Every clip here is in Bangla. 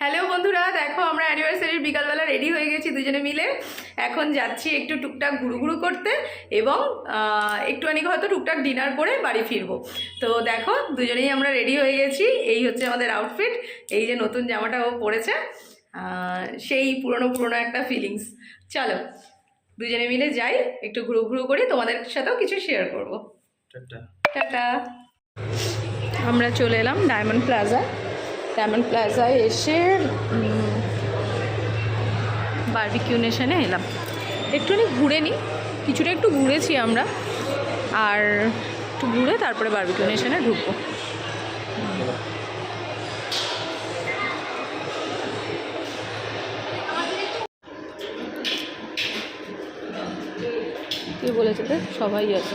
হ্যালো বন্ধুরা দেখো আমরা অ্যানিভার্সারির বিকালবেলা রেডি হয়ে গেছি দুজনে মিলে। এখন যাচ্ছি একটু টুকটাক ঘুরু করতে এবং একটুখানি হয়তো টুকটাক ডিনার করে বাড়ি ফিরবো। তো দেখো দুজনেই আমরা রেডি হয়ে গেছি। এই হচ্ছে আমাদের আউটফিট এই যে নতুন জামাটা ও পরেছে। সেই পুরনো পুরনো একটা ফিলিংস চলো দুজনে মিলে যাই একটু ঘুরু ঘুরু করি তোমাদের সাথেও কিছু শেয়ার করব। টাটা। আমরা চলে এলাম ডায়মন্ড প্লাজা ডায়মন্ড প্লাজায় এসে বারবিকিউ নেশনে এলাম। একটুখানি ঘুরে নিই, কিছুটা একটু ঘুরেছি আমরা, আর একটু ঘুরে তারপরে বারবিকিউ নেশনে ঢুকবো। বলেছে? সবাই আছে।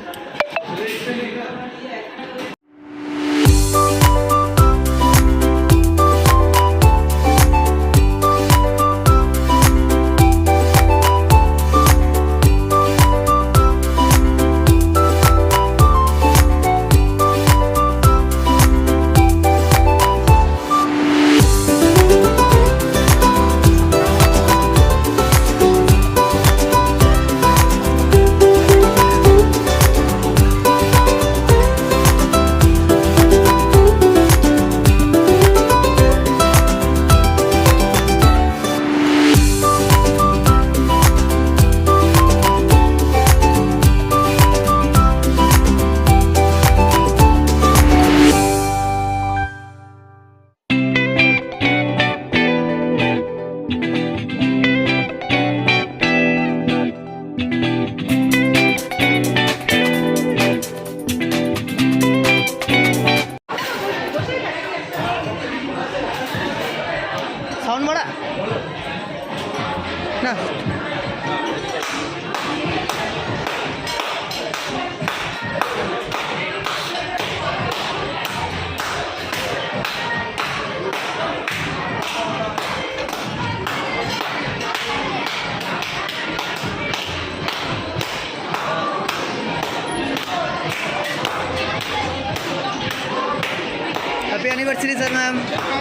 ম্যাম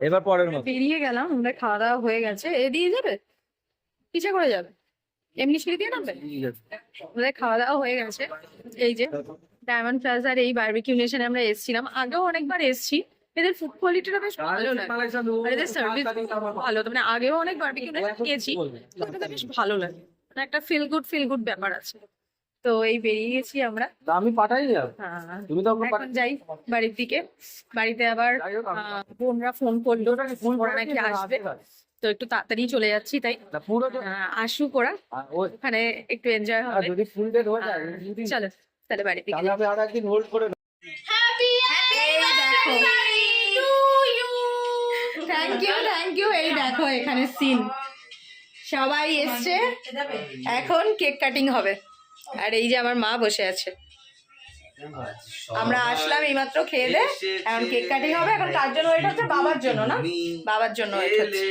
এবার পরের মতো। বেরিয়ে গেলাম আমরা খাওয়া দাওয়া হয়ে গেছে। এ দিয়ে যাবে? পিছা করে যাবে? এমনি সিঁড়ি দিয়ে নামবে? আমাদের খাওয়া দাওয়া হয়ে গেছে। এই যে ডায়মন্ড প্লাজার এই বারবিকিউ নেশনে আমরা এসেছিলাম। আগেও অনেকবার এসেছি। এদের ফুড কোয়ালিটিটা বেশ ভালো লাগে। আর এদের সার্ভিস ভালো। মানে আগেও অনেক বারবিকিউ নেশন খেয়েছি। তো বেশ ভালো লাগে। মানে একটা ফিল গুড ফিল গুড ব্যাপার আছে। তো এই বেরিয়ে গেছি আমরা। আমি পাঠাই হ্যাঁ তুমি তো এখন যাই বাড়ির দিকে। বাড়িতে আবার বোনরা ফোন করল। ওরা নাকি আসবে। তো একটু তাড়াতাড়ি চলে যাচ্ছি তাই। পুরো আহ, আসুক ওরা। ওখানে একটু এনজয় হবে। যদি ফুল ডেট হয়ে যায় চলো তাহলে বাড়ির দিকে তাহলে আমি আর একদিন হোল্ড করে থ্যাংক ইউ থ্যাংক ইউ এই দেখো এখানে সিন সবাই এসছে। এখন কেক কাটিং হবে। আর এই যে আমার মা বসে আছে। আমরা আসলাম এইমাত্র খেয়ে দে এখন কেক কাটিং হবে এখন কার জন্য ওয়েট হচ্ছে বাবার জন্য না? বাবার জন্য ওয়েট হচ্ছে।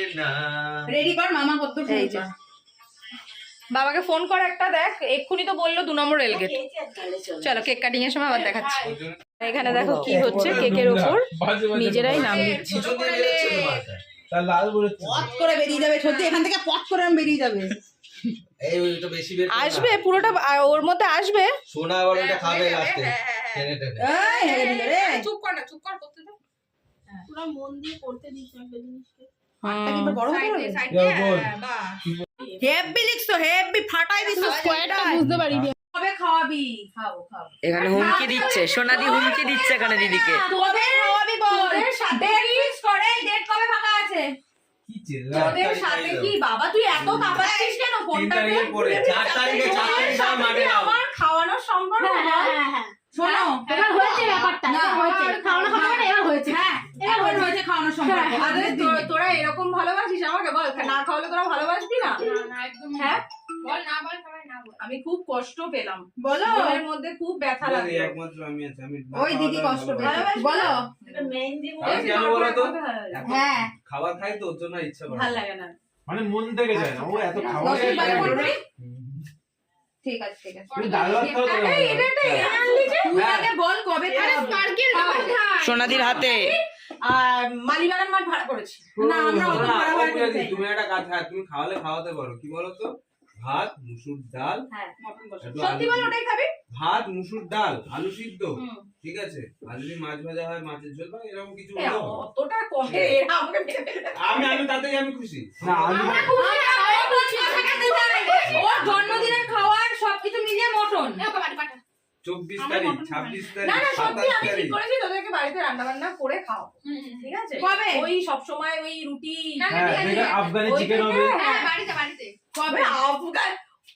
রেডি কর মামা কত এই যে। বাবাকে ফোন কর একটা দেখ এক্ষুনি তো বলল দু নম্বর রেলগেট চলো কেক কাটিং এর সময় আবার দেখাচ্ছি। এখানে দেখো কি হচ্ছে কেকের উপর নিজেরাই নাম দিচ্ছে। লাল বলে পথ করে বেরিয়ে যাবে সত্যি এখান থেকে পথ করে আমি বেরিয়ে যাবে। এই ওইটা বেশি বের আসবে পুরোটা ওর মধ্যে আসবে। সোনা আবার ওইটা খাবে লাস্টে টেনে টেনে। এই হেরে দিল রে চুপ কর না চুপ কর করতে দে। পুরো মন দিয়ে করতে দিস একটা জিনিসকে। হাতটা কি বড় হতে সাইড পারবে? দিয়ে সাইড দিয়ে বল। হ্যাঁ, হেব্বি লিখছো ফাটাই দিস বুঝতে পারি। কবে খাওয়াবি? খাও খাও এখানে হুমকি দিচ্ছে সোনাদি হুমকি দিচ্ছে এখানে দিদিকে। খাওয়াবি বল। করে ডেট কবে ফাঁকা আছে কি দিচ্ছে তোদের সাথে কি? বাবা তুই এত কাঁপাচ্ছিস কেন? ফোনটা চার তারিখে চার তারিখে মাঠে আমার খাওয়ানোর সম্ভব হ্যাঁ হ্যাঁ হ্যাঁ হ্যাঁ। শোনো। এবার হয়েছে ব্যাপারটা হয়েছে। খাওয়ানো খাওয়ানো এবার হয়েছে। হ্যাঁ এখন হয়েছে। খাওয়ানোর সম্পর্ক। হ্যাঁ, আরে তো- তোরা এরকম ভালোবাসিস আমাকে? বল না খাওয়ালে তোরা ভালোবাসবি না? হ্যাঁ না না। বল আমি খুব কষ্ট পেলাম। বলো। মনের মধ্যে খুব ব্যথা লাগল একমাত্র আমি আছি আমি ওই দিদি কষ্ট বলো। আর কেন বলো তো? হ্যাঁ। খাবার খাই তো ওর জন্য ইচ্ছা করে। ভালো লাগে না। মানে মন থেকে যায় না। ও এত খাওয়া বলবি? হুম। ঠিক আছে ঠিক আছে। তুমি ডাল খাও তাহলে এই, এটা আনলি যে? তুই আগে বল কবে কোথায় সোনাদির হাতে। আর মালিবাগান মাঠ ভাড়া করেছি। না আমরা ভাড়া তুমি একটা কাজ হ্যাঁ, তুমি খাওয়ালে খাওয়াতে পারো। কি বলো তো? ভাত মুসুর ডাল হ্যাঁ সত্যি আলু বল সিদ্ধ। ওটাই খাবি? ভাত মুসুর ডাল আলু সিদ্ধ ঠিক আছে? আর যদি মাছ ভাজা হয় মাছের ঝোল বা এরকম কিছু হলো অতটা কমে এরা আমাকে আমি আমি তাতেই আমি খুশি। না আমি না, না। ওর জন্মদিনের খাওয়ার সবকিছু মিলিয়ে মটন। চব্বিশ তারিখ ছাব্বিশ তারিখ না সত্যি আমি ঠিক করেছি তোদেরকে বাড়িতে রান্না বান্না করে খাও। ঠিক আছে? কবে? ওই সব সময় ওই রুটি না, না, হ্যাঁ আফগানি চিকেন হবে। হ্যাঁ, বাড়িতে বাড়িতে। কবে আফগান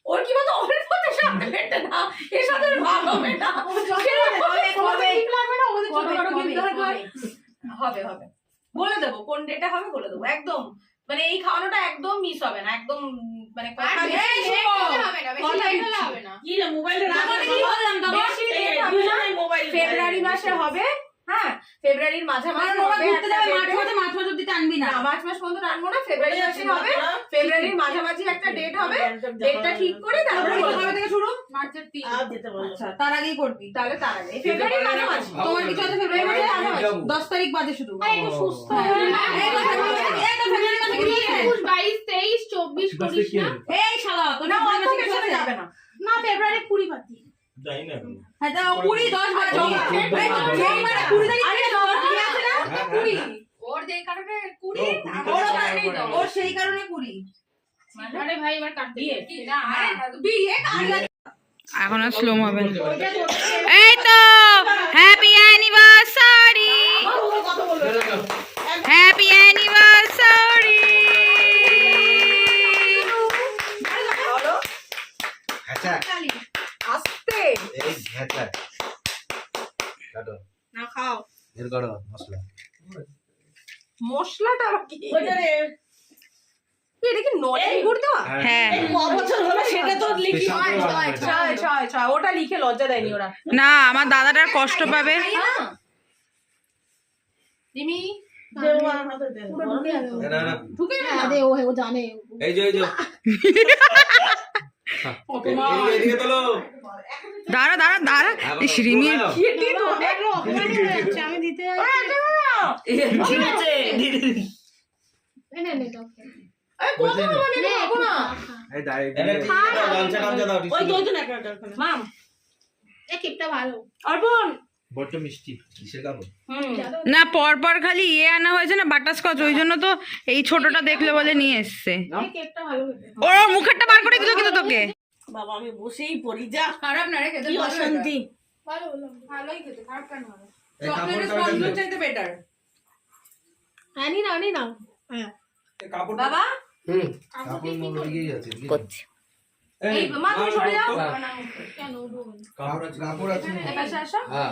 ওর কি বলতো ওর সাথে সাথে মেটে না এর সাথে ভাগ হবে না। হবে হবে। বলে দেবো কোন ডেটে হবে বলে দেবো একদম। মানে এই খাওয়ানোটা একদম মিস হবে না একদম মানে। ফেব্রুয়ারি মাসে হবে হ্যাঁ ফেব্রুয়ারির মাঝামাঝি অব্দি টানবি না। না মার্চ মাস পর্যন্ত রাখব না ফেব্রুয়ারি মাসে হবে। ফেব্রুয়ারির মাঝামাঝি একটা ডেট হবে। ডেটটা ঠিক করে তারপরে কবে থেকে শুরু? মার্চের তিন। আচ্ছা তার আগেই করবি। তাহলে তার আগে ফেব্রুয়ারির মাঝামাঝি। তোমার কিছু আছে ফেব্রুয়ারি মাসে দশ তারিখ বাদে শুধু সুস্থ হ্যাঁ। হয়ে? একুশ, বাইশ, তেইশ, চব্বিশ, করিস না? এই শালা তোর না না। না, ফেব্রুয়ারি কুড়ি পাতি। না এখন। হ্যাঁ বারো মানে তারিখ থেকে আছে না। ওর কারণে ওর। ওর সেই কারণে আরে ভাই, এবার কাটতে কি? না, আরে বিয়ে কার এখন আর স্লো হবে এই তো হ্যাপি অ্যানিভার্সারি এর করো মশলা। মশলাটা কি? এটা কি নলেন গুড় দেওয়া? হ্যাঁ। ওটা লিখে লজ্জা দেয়নি ওরা। না আমার দাদাটার কষ্ট পাবে। রিমি হ্যাঁ, না দে, ও ও জানে। দাঁড়া দাঁড়া দাঁড়া। এই শ্রীমি তোলো। খেতে তো? একটু অপমান যাচ্ছে, আমি দিতে ঠিক আছে এনে নে দাও। আরে কত মানে নে, খাব না? এই দাঁড়াই এটা টিস্যু দাও গামছা টামছা দাও টিস্যু মাম। এই কেকটা ভালো। অর্পণ। বড্ড মিষ্টি কিসের কাপড়? হুম। না পর পর খালি ইয়ে আনা হয়েছে না বাটারস্কচ ওই জন্য তো এই ছোটটা দেখলে বলে নিয়ে এসছে। এই কেকটা ভালো ওর মুখেরটা বার করে দিল কিন্তু তোকে। বাবা আমি বসেই পড়ি যা। খারাপ না রে খেতে ভালো অশান্তি। ভালো হলো, ভালোই খেতে, খারাপ কেন হবে? চকলেটের চাইতে বেটার হ্যাঁ, নি নি নাও। হ্যাঁ। বাবা? হুম কাপড় আছে করছি। এই পাশে আসো। হ্যাঁ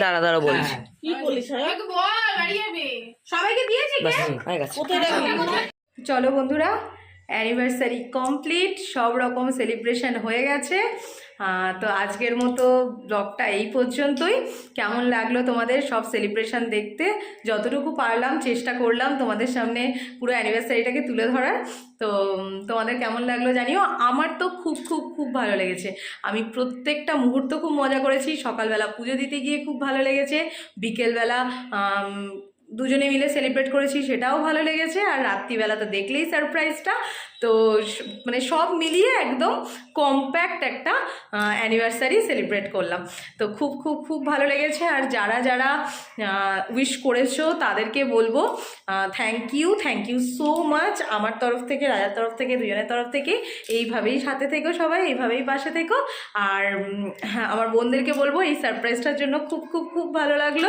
দাঁড়া দাঁড়া বলছি। রাখবি চলো বন্ধুরা অ্যানিভার্সারি কমপ্লিট সব রকম সেলিব্রেশন হয়ে গেছে। তো আজকের মতো ব্লগটা এই পর্যন্তই। কেমন লাগল তোমাদের সব সেলিব্রেশন দেখতে? যতটুকু পারলাম, চেষ্টা করলাম তোমাদের সামনে পুরো অ্যানিভার্সারিটাকে তুলে ধরার। তো তোমাদের কেমন লাগল জানিও? আমার তো খুব খুব খুব ভালো লেগেছে। আমি প্রত্যেকটা মুহূর্ত খুব মজা করেছি। সকালবেলা পুজো দিতে গিয়ে খুব ভালো লেগেছে। বিকেলবেলা দুজনে মিলে সেলিব্রেট করেছি, সেটাও ভালো লেগেছে। আর রাত্রিবেলা তো দেখলেই সারপ্রাইজটা তো মানে সব মিলিয়ে একদম কম্প্যাক্ট একটা অ্যানিভার্সারি সেলিব্রেট করলাম। তো খুব খুব খুব ভালো লেগেছে। আর যারা যারা উইশ করেছ, তাদেরকে বলব thank you thank you so much আমার তরফ থেকে, রাজার তরফ থেকে, দুজনের তরফ থেকে, এইভাবেই সাথে থেকো সবাই, এইভাবেই পাশে থেকো। আর হ্যাঁ আমার বোনদেরকে বলব, এই সারপ্রাইজটার জন্য খুব খুব খুব ভালো লাগল।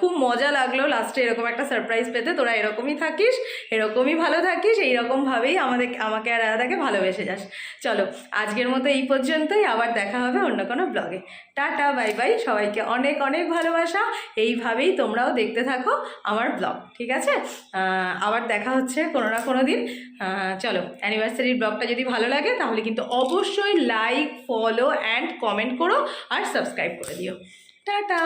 খুব মজা লাগল লাস্টে এরকম একটা সারপ্রাইজ পেতে। তোরা এরকমই থাকিস, এরকমই ভালো থাকিস এইরকমভাবেই আমাদের, আমাকে আর দাদাকে ভালোবেসে যাস। চলো, আজকের মতো এই পর্যন্তই। আবার দেখা হবে অন্য কোনো ব্লগে টাটা বাই বাই সবাইকে অনেক অনেক ভালোবাসা। এইভাবেই তোমরাও দেখতে থাকো আমার ব্লগ ঠিক আছে? আবার দেখা হচ্ছে কোনো না কোনো দিন। চলো অ্যানিভার্সারির ব্লগটা যদি ভালো লাগে, তাহলে কিন্তু অবশ্যই লাইক ফলো অ্যান্ড কমেন্ট করো আর সাবস্ক্রাইব করে দিও। টাটা!